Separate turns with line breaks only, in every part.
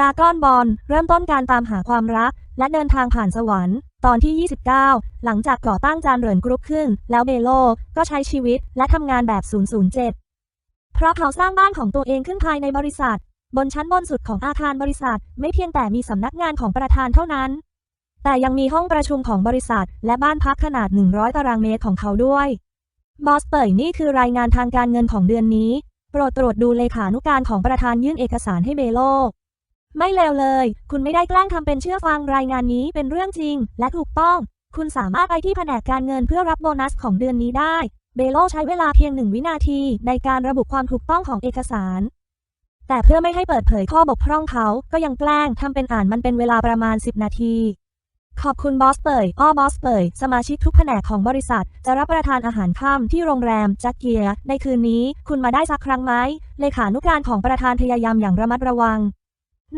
ดากอนบอลเริ่มต้นการตามหาความรัก และเดินทางผ่านสวรรค์ ตอนที่ 29 หลังจากก่อตั้งจานเหรินกรุ๊ปขึ้น แล้วเบโลก็ใช้ชีวิตและทำงานแบบ 007 เพราะเขาสร้างบ้านของตัวเองขึ้นภายในบริษัท บนชั้นบนสุดของอาคารบริษัท ไม่เพียงแต่มีสำนักงานของประธานเท่านั้น แต่ยังมีห้องประชุมของบริษัท และบ้านพักขนาด 100 ตารางเมตรของเขาด้วยบอสเปิดนี่คือรายงานทางการเงินของเดือนนี้ โปรดตรวจดูเลขานุการของประธานยื่นเอกสารให้เบโล ไม่เลวเลย คุณไม่ได้แกล้งทำเป็นเชื่อฟังรายงานนี้เป็นเรื่องจริง และถูกต้อง คุณสามารถไปที่แผนกการเงินเพื่อรับโบนัสของเดือนนี้ได้ เบโลใช้เวลาเพียงหนึ่งวินาทีในการระบุความถูกต้องของเอกสาร แต่เพื่อไม่ให้เปิดเผยข้อบกพร่องเขา ก็ยังแกล้งทำเป็นอ่านมันเป็นเวลาประมาณ 10 นาที ขอบคุณบอสเปยอ้อบอสเปยสมาชิกทุกแผนกของบริษัท จะรับประทานอาหารค่ำที่โรงแรมจักเกียในคืนนี้ คุณมาได้สักครั้งไหมเลขานุการของประธานพยายามอย่างระมัดระวัง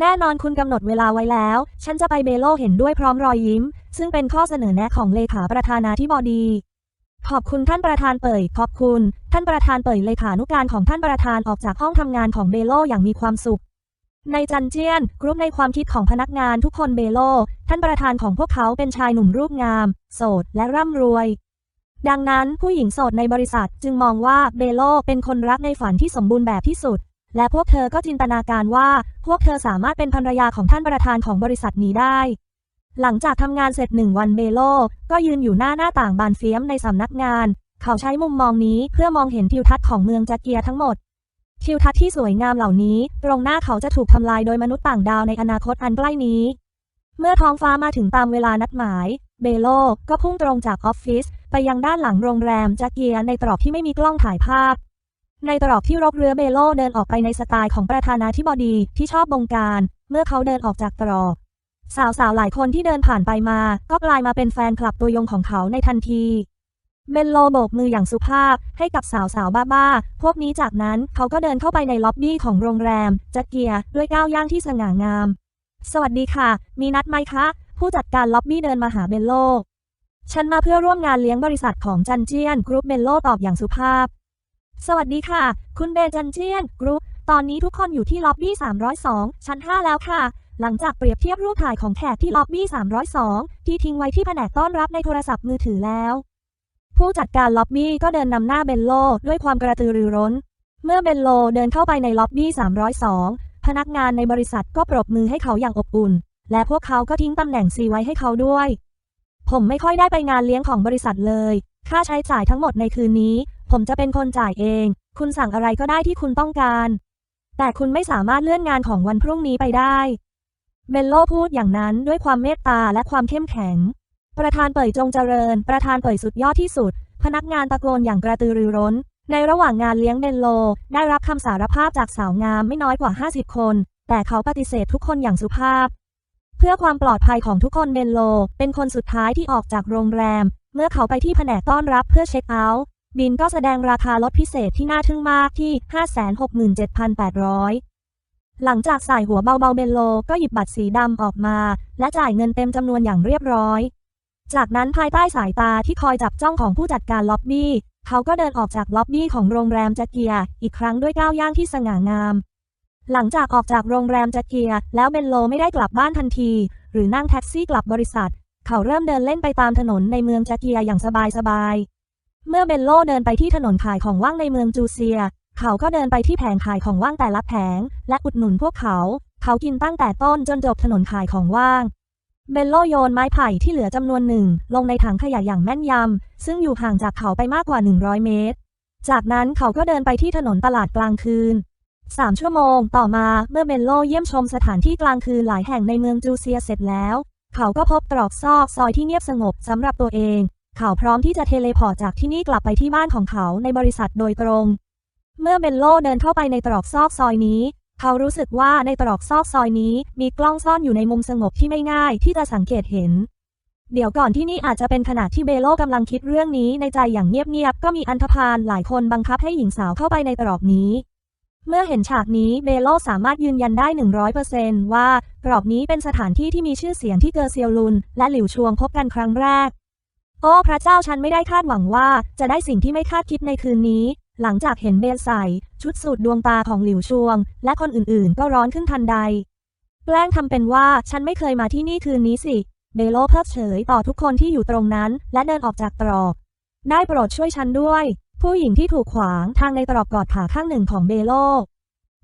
แน่นอนคุณกำหนดเวลาไว้แล้ว ฉันจะไปเบโลเห็นด้วยพร้อมรอยยิ้ม ซึ่งเป็นข้อเสนอแนะของเลขาประธานาธิบดี ขอบคุณท่านประธานเปิยขอบคุณ ท่านประธานเปิยเลขานุการของท่านประธานออกจากห้องทำงานของเบโลอย่างมีความสุข ในจันเจียน กรุ๊ปในความคิดของพนักงานทุกคนเบโล ท่านประธานของพวกเขาเป็นชายหนุ่มรูปงาม โสด และร่ำรวย ดังนั้นผู้หญิงโสดในบริษัทจึงมองว่าเบโลเป็นคนรักในฝันที่สมบูรณ์แบบที่สุด และพวกเธอก็จินตนาการว่า พวกเธอสามารถเป็นภรรยาของท่านประธานของบริษัทนี้ได้ หลังจากทำงานเสร็จหนึ่งวันเบโล ก็ยืนอยู่หน้าหน้าต่างบานเฟียมในสำนักงาน เขาใช้มุมมองนี้เพื่อมองเห็นทิวทัศน์ของเมืองจักเกียทั้งหมด ทิวทัศน์ที่สวยงามเหล่านี้ ตรงหน้าเขาจะถูกทำลายโดยมนุษย์ต่างดาวในอนาคตอันใกล้นี้ เมื่อท้องฟ้ามาถึงตามเวลานัดหมาย เบโลก็พุ่งตรงจากออฟฟิศไปยังด้านหลังโรงแรมจักเกียในตรอกที่ไม่มีกล้องถ่ายภาพ ในตรอกที่รบเรือเบโลเดินออกไปในสไตล์ของประธานาธิบดีที่ชอบบงการ เมื่อเขาเดินออกจากตรอก สาวๆหลายคนที่เดินผ่านไปมา ก็กลายมาเป็นแฟนคลับตัวยงของเขาในทันทีเบนโลโบกมืออย่างสุภาพให้กับสาวๆบ้าๆ พวกนี้จากนั้นเขาก็เดินเข้าไปในล็อบบี้ของโรงแรมจักเกียด้วยก้าวย่างที่สง่างาม สวัสดีค่ะ มีนัดไหมคะ ผู้จัดการล็อบบี้เดินมาหาเบนโล ฉันมาเพื่อร่วมงานเลี้ยงบริษัทของจันเจียนกรุ๊ปเบนโลตอบอย่างสุภาพ สวัสดีค่ะ คุณเบจันเจียนกรุ๊ปตอนนี้ทุกคนอยู่ที่ล็อบบี้ 302 ชั้น 5 แล้วค่ะ หลังจากเปรียบเทียบรูปถ่ายของแขกที่ล็อบบี้ 302 ที่ทิ้งไว้ที่แผนกต้อนรับในโทรศัพท์มือถือแล้ว ผู้จัดการล็อบบี้ก็เดินนำหน้าเบนโลด้วยความกระตือรือร้น เมื่อเบนโลเดินเข้าไปในล็อบบี้ 302 พนักงานในบริษัทก็ปรบมือให้เขาอย่างอบอุ่น และพวกเขาก็ทิ้งตำแหน่งซีไว้ให้เขาด้วย ผมไม่ค่อยได้ไปงานเลี้ยงของบริษัทเลย ค่าใช้จ่ายทั้งหมดในคืนนี้ ผมจะเป็นคนจ่ายเอง คุณสั่งอะไรก็ได้ที่คุณต้องการ แต่คุณไม่สามารถเลื่อนงานของวันพรุ่งนี้ไปได้เบนโลพูดอย่างนั้นด้วยความเมตตาและความเข้มแข็ง ประธานเปิดจงเจริญ ประธานเปิดสุดยอดที่สุด พนักงานตะโกนอย่างกระตือรือร้น ในระหว่างงานเลี้ยงเบนโล ได้รับคำสารภาพจากสาวงามไม่น้อยกว่า 50 คน แต่เขาปฏิเสธทุกคนอย่างสุภาพ เพื่อความปลอดภัยของทุกคนเบนโล เป็นคนสุดท้ายที่ออกจากโรงแรม เมื่อเขาไปที่แผนกต้อนรับเพื่อเช็คเอาท์ บินก็แสดงราคาลดพิเศษที่น่าทึ่งมากที่ 567,800 หลังจากใส่หัวเบาๆเบนโลก็หยิบบัตรสีดำออกมา และจ่ายเงินเต็มจำนวนอย่างเรียบร้อย จากนั้นภายใต้สายตาที่คอยจับจ้องของผู้จัดการล็อบบี้ เขาก็เดินออกจากล็อบบี้ของโรงแรมจักเกีย อีกครั้งด้วยก้าวย่างที่สง่างาม หลังจากออกจากโรงแรมจักเกีย แล้วเบนโลไม่ได้กลับบ้านทันที หรือนั่งแท็กซี่กลับบริษัท เขาเริ่มเดินเล่นไปตามถนนในเมืองจักเกียอย่างสบายๆ เมื่อเบนโลเดินไปที่ถนนขายของว่างในเมืองจูเซีย เขาก็เดินไปที่แผงขายของว่างแต่ละแผง และอุดหนุนพวกเขา เขากินตั้งแต่ต้นจนจบถนนขายของว่าง เบนโลโยนไม้ไผ่ที่เหลือจำนวนหนึ่ง ลงในถังขยะอย่างแม่นยำ ซึ่งอยู่ห่างจากเขาไปมากกว่า 100 เมตร จากนั้นเขาก็เดินไปที่ถนนตลาดกลางคืนสามชั่วโมงต่อมาเมื่อเบนโลเยี่ยมชมสถานที่กลางคืนหลายแห่งในเมืองจูเซียเสร็จแล้ว เขาก็พบตรอกซอกซอยที่เงียบสงบสำหรับตัวเอง เขาพร้อมที่จะเทเลพอร์ตจากที่นี่กลับไปที่บ้านของเขาในบริษัทโดยตรง เมื่อเบนโลเดินเข้าไปในตรอกซอกซอยนี้ เขารู้สึกว่าในตรอกซอกซอยนี้ มีกล้องซ่อนอยู่ในมุมสงบที่ไม่ง่ายที่จะสังเกตเห็น เดี๋ยวก่อนที่นี่อาจจะเป็นขณะที่เบโลกำลังคิดเรื่องนี้ในใจอย่างเงียบๆก็มีอันธพาลหลายคนบังคับให้หญิงสาวเข้าไปในตรอกนี้เมื่อเห็นฉากนี้เบโลสามารถยืนยันได้ 100%ว่าตรอกนี้เป็นสถานที่ที่มีชื่อเสียงที่เกอร์เซียวลุน และหลิวชวงพบกันครั้งแรก โอ้พระเจ้าฉันไม่ได้คาดหวังว่าจะได้สิ่งที่ไม่คาดคิดในคืนนี้ หลังจากเห็นเบลใส่ชุดสูทดวงตาของหลิวชวง และคนอื่นๆ ก็ร้อนขึ้นทันใด แกล้งทำเป็นว่าฉันไม่เคยมาที่นี่คืนนี้สิ เบโลเพิกเฉยต่อทุกคนที่อยู่ตรงนั้น และเดินออกจากตรอก ได้โปรดช่วยฉันด้วย ผู้หญิงที่ถูกขวางทางในตรอกกอดขาข้างหนึ่งของเบโล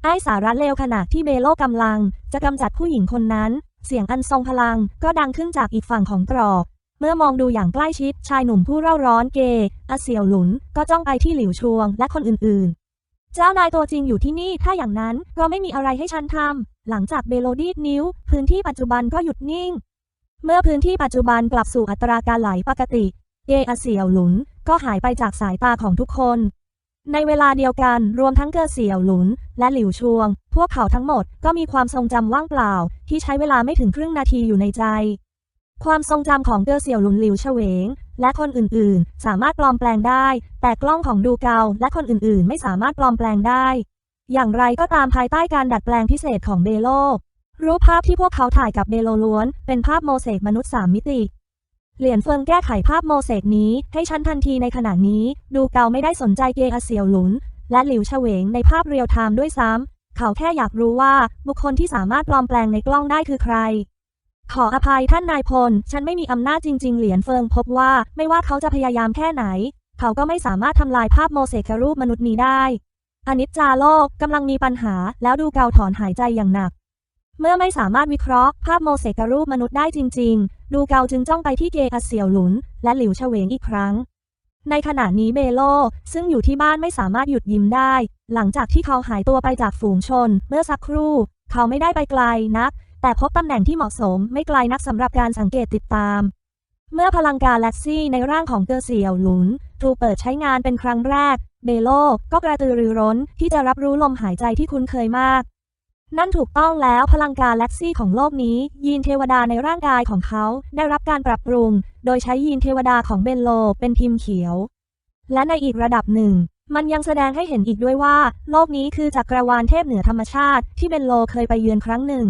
ไอ้สาระเลวขณะที่เบโลกำลัง จะกำจัดผู้หญิงคนนั้น เสียงอันทรงพลังก็ดังขึ้นจากอีกฝั่งของตรอก เมื่อมองดูอย่างใกล้ชิดชายหนุ่มผู้เร่าร้อนเกย์อาเซียวหลุน ก็จ้องไปที่หลิวชวงและคนอื่นๆ เจ้านายตัวจริงอยู่ที่นี่ถ้าอย่างนั้นก็ไม่มีอะไรให้ฉันทำหลังจากเบโลดีดนิ้ว พื้นที่ปัจจุบันก็หยุดนิ่ง เมื่อพื้นที่ปัจจุบันกลับสู่อัตราการไหลปกติเกย์อาเซียวหลุนก็หายไปจากสายตาของทุกคน ในเวลาเดียวกันรวมทั้งเกอเสี่ยวหลุน และหลิวชวง พวกเขาทั้งหมดก็มีความทรงจำว่างเปล่า ที่ใช้เวลาไม่ถึงครึ่งนาทีอยู่ในใจ ความทรงจำของเกอเสี่ยวหลุนหลิวเฉวง และคนอื่นๆ สามารถปลอมแปลงได้ แต่กล้องของดูเกาและคนอื่นๆ ไม่สามารถปลอมแปลงได้ อย่างไรก็ตามภายใต้การดัดแปลงพิเศษของเบโล รูปภาพที่พวกเขาถ่ายกับเบโลล้วน เป็นภาพโมเสกมนุษย์สามมิติ เหรียญเฟิงแก้ไขภาพโมเสกนี้ให้ฉันทันทีในขณะนี้ ดูเกาไม่ได้สนใจเกอเซียวหลุน และหลิวเฉวงในภาพเรียลไทม์ด้วยซ้ำเขาแค่อยากรู้ว่าบุคคลที่สามารถปลอมแปลงในกล้องได้คือใคร ขออภัยท่านนายพล ฉันไม่มีอำนาจจริง ๆ เหรียญเฟิงพบว่าไม่ว่าเขาจะพยายามแค่ไหน เขาก็ไม่สามารถทำลายภาพโมเสกรูปมนุษย์นี้ได้อนิจจาโลกกำลังมีปัญหาแล้วดูเกาถอนหายใจอย่างหนัก เมื่อไม่สามารถวิเคราะห์ภาพโมเสกรูปมนุษย์ได้จริง ๆ ดูเกาจึงจ้องไปที่เกอาเสี่ยวหลุน และหลิวเฉวงอีกครั้ง ในขณะนี้เบโล ซึ่งอยู่ที่บ้านไม่สามารถหยุดยิ้มได้ หลังจากที่เขาหายตัวไปจากฝูงชน เมื่อสักครู่ เขาไม่ได้ไปไกลนัก แต่พบตำแหน่งที่เหมาะสมไม่ไกลนักสำหรับการสังเกตติดตาม เมื่อพลังกาแล็กซี่ในร่างของเกอร์เสียวหลุนถูกเปิดใช้งานเป็นครั้งแรก เบโลก็กระตือรือร้นที่จะรับรู้ลมหายใจที่คุ้นเคยมาก นั่นถูกต้องแล้วพลังกาแล็กซี่ของโลกนี้ ยีนเทวดาในร่างกายของเขาได้รับการปรับปรุง โดยใช้ยีนเทวดาของเบนโลเป็นพิมพ์เขียว และในอีกระดับหนึ่งมันยังแสดงให้เห็นอีกด้วยว่า โลกนี้คือจักรวาลเทพเหนือธรรมชาติที่เบนโลเคยไปเยือนครั้งหนึ่ง